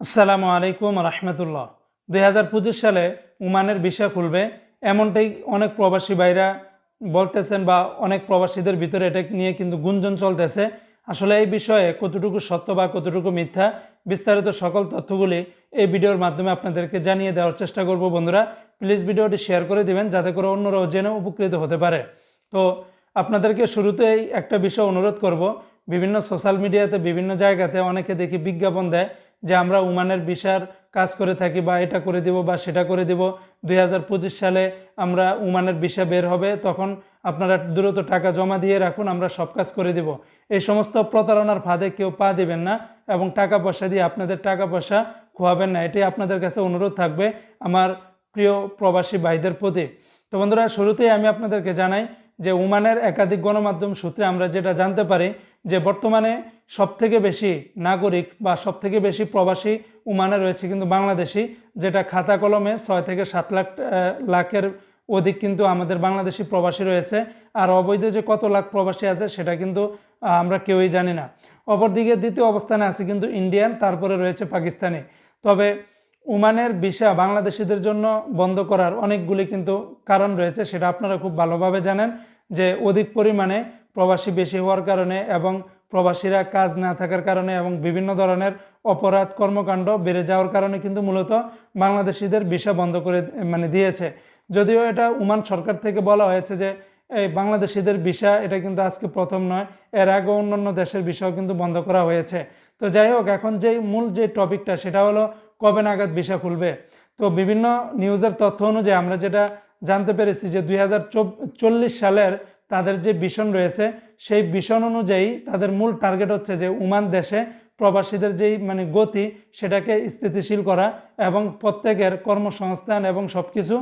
আসসালামু আলাইকুম রহমতুল্লাহ। দুই হাজার পঁচিশ সালে উমানের বিষয় খুলবে। এমনটাই অনেক প্রবাসী ভাইরা বলতেছেন বা অনেক প্রবাসীদের ভিতরে এটা নিয়ে কিন্তু গুঞ্জন চলতেছে। আসলে এই বিষয়ে কতটুকু সত্য বা কতটুকু মিথ্যা বিস্তারিত সকল তথ্যগুলি এই ভিডিওর মাধ্যমে আপনাদেরকে জানিয়ে দেওয়ার চেষ্টা করব বন্ধুরা। প্লিজ ভিডিওটি শেয়ার করে দিবেন, যাতে করে অন্যরাও জেনে উপকৃত হতে পারে। তো আপনাদেরকে শুরুতেই একটা বিষয় অনুরোধ করব। বিভিন্ন সোশ্যাল মিডিয়াতে বিভিন্ন জায়গাতে অনেকে দেখি বিজ্ঞাপন দেয়। যে আমরা উমানের বিষার কাজ করে থাকি, বা এটা করে দিব বা সেটা করে দিব, দুই সালে আমরা উমানের বিষা বের হবে, তখন আপনারা দ্রুত টাকা জমা দিয়ে রাখুন, আমরা সব কাজ করে দিব। এই সমস্ত প্রতারণার ফাঁদে কেউ পা দিবেন না এবং টাকা পয়সা দিয়ে আপনাদের টাকা পয়সা খোয়াবেন না এটি আপনাদের কাছে অনুরোধ থাকবে আমার প্রিয় প্রবাসী ভাইদের প্রতি। তো বন্ধুরা, শুরুতেই আমি আপনাদেরকে জানাই যে উমানের একাধিক গণমাধ্যম সূত্রে আমরা যেটা জানতে পারি যে বর্তমানে সবথেকে বেশি নাগরিক বা সবথেকে বেশি প্রবাসী উমানে রয়েছে কিন্তু বাংলাদেশি, যেটা খাতা কলমে ছয় থেকে সাত লাখ লাখের অধিক কিন্তু আমাদের বাংলাদেশি প্রবাসী রয়েছে। আর অবৈধ যে কত লাখ প্রবাসী আছে সেটা কিন্তু আমরা কেউই জানি না। অপরদিকে দ্বিতীয় অবস্থানে আছে কিন্তু ইন্ডিয়ান, তারপরে রয়েছে পাকিস্তানি। তবে ওমানের ভিসা বাংলাদেশিদের জন্য বন্ধ করার অনেকগুলি কিন্তু কারণ রয়েছে, সেটা আপনারা খুব ভালোভাবে জানেন। যে অধিক পরিমাণে প্রবাসী বেশি হওয়ার কারণে এবং প্রবাসীরা কাজ না থাকার কারণে এবং বিভিন্ন ধরনের অপরাধ কর্মকাণ্ড বেড়ে যাওয়ার কারণে কিন্তু মূলত বাংলাদেশিদের ভিসা বন্ধ করে মানে দিয়েছে। যদিও এটা ওমান সরকার থেকে বলা হয়েছে যে, এই বাংলাদেশিদের ভিসা এটা কিন্তু আজকে প্রথম নয়, এর আগে অন্যান্য দেশের ভিসাও কিন্তু বন্ধ করা হয়েছে। তো যাই হোক, এখন যেই মূল যে টপিকটা সেটা হলো কবে নাগাদ ভিসা খুলবে। তো বিভিন্ন নিউজের তথ্য অনুযায়ী আমরা যেটা জানতে পেরেছি যে দু হাজার চল্লিশ সালের তাদের যে ভিশন রয়েছে, সেই ভিশন অনুযায়ী তাদের মূল টার্গেট হচ্ছে যে উমান দেশে প্রবাসীদের যেই মানে গতি, সেটাকে স্থিতিশীল করা এবং প্রত্যেকের কর্মসংস্থান এবং সব কিছু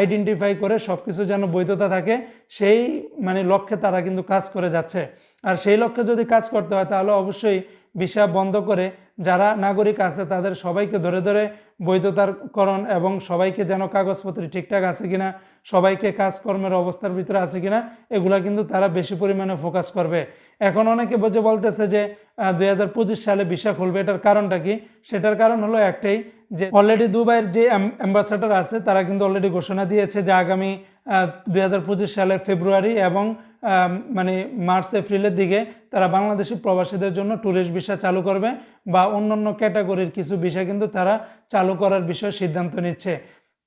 আইডেন্টিফাই করে সব কিছু যেন বৈধতা থাকে, সেই মানে লক্ষ্যে তারা কিন্তু কাজ করে যাচ্ছে। আর সেই লক্ষ্যে যদি কাজ করতে হয়, তাহলে অবশ্যই ভিসা বন্ধ করে যারা নাগরিক আছে তাদের সবাইকে ধরে ধরে বৈধতার করণ এবং সবাইকে যেন কাগজপত্র ঠিকঠাক আছে কিনা, সবাইকে কাজকর্মের অবস্থার ভিতরে আছে কিনা, এগুলা কিন্তু তারা বেশি পরিমাণে ফোকাস করবে। এখন অনেকে বোঝে বলতেছে যে দু হাজার পঁচিশ সালে ভিসা খুলবে, এটার কারণটা কি? সেটার কারণ হলো একটাই যে অলরেডি দুবাইয়ের যে অ্যাম্বাসাডার আছে, তারা কিন্তু অলরেডি ঘোষণা দিয়েছে যে আগামী দুই সালের ফেব্রুয়ারি এবং মানে মার্চ, এপ্রিলের দিকে তারা বাংলাদেশি প্রবাসীদের জন্য ট্যুরিস্ট ভিসা চালু করবে বা অন্যান্য ক্যাটাগরির কিছু ভিসা কিন্তু তারা চালু করার বিষয়ে সিদ্ধান্ত নিচ্ছে।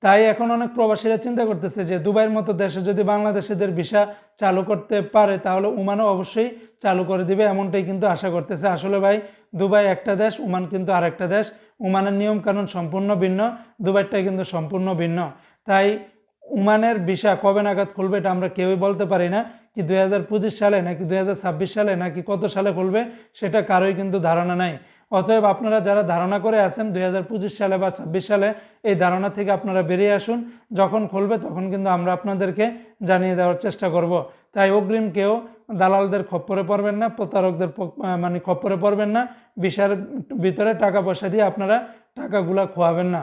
তাই এখন অনেক প্রবাসীরা চিন্তা করতেছে যে দুবাইয়ের মতো দেশে যদি বাংলাদেশিদের ভিসা চালু করতে পারে, তাহলে উমানও অবশ্যই চালু করে দিবে এমনটাই কিন্তু আশা করতেছে। আসলে ভাই, দুবাই একটা দেশ উমান কিন্তু আরেকটা দেশ। উমানের নিয়ম কানুন সম্পূর্ণ ভিন্ন দুবাইটা কিন্তু সম্পূর্ণ ভিন্ন। তাই ওমানের ভিসা কবে নাগাদ খুলবে এটা আমরা কেউই বলতে পারি না, কি দুই হাজার পঁচিশ সালে নাকি দুই হাজার ছাব্বিশ সালে নাকি কত সালে খুলবে সেটা কারোই কিন্তু ধারণা নাই। অতএব আপনারা যারা ধারণা করে আছেন দুই সালে বা ছাব্বিশ সালে, এই ধারণা থেকে আপনারা বেরিয়ে আসুন, যখন খুলবে তখন কিন্তু আমরা আপনাদেরকে জানিয়ে দেওয়ার চেষ্টা করব। তাই অগ্রিম কেউ দালালদের খপ্পরে পড়বেন না, প্রতারকদের মানে খপ্পরে পড়বেন না, বিষয়ের ভিতরে টাকা পয়সা দিয়ে আপনারা টাকাগুলা খোয়াবেন না।